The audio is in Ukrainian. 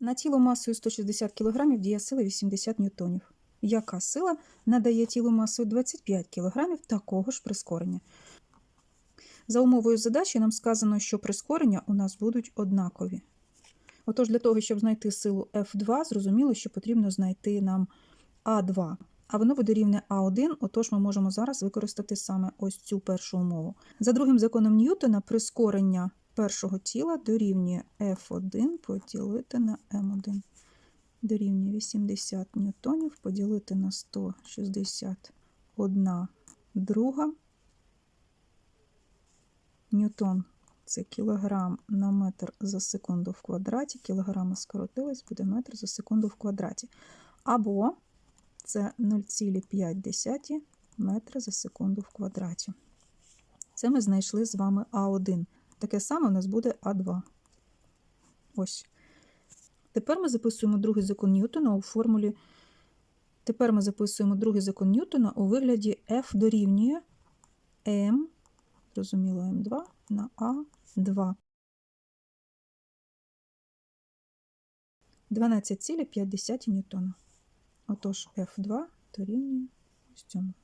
На тіло масою 160 кг діє сила 80 ньютонів. Яка сила надає тілу масою 25 кг такого ж прискорення? За умовою задачі нам сказано, що прискорення у нас будуть однакові. Отож, для того, щоб знайти силу F2, зрозуміло, що потрібно знайти нам А2. А воно буде рівне А1, отож ми можемо зараз використати саме ось цю першу умову. За другим законом Ньютона прискорення першого тіла дорівнює F1 поділити на М1. Дорівнює 80 ньютонів поділити на 161 друга. Ньютон це кілограм на метр за секунду в квадраті. Кілограми скоротились, буде метр за секунду в квадраті. Або це 0,5 метри за секунду в квадраті. Це ми знайшли з вами А1. Таке саме у нас буде А2. Ось. Тепер ми записуємо другий закон Ньютона у формулі. Тепер ми записуємо другий закон Ньютона у вигляді F дорівнює m, зрозуміло, М2 на А2. 12,5 ньютона. Отож, F2 дорівнює ось цьому.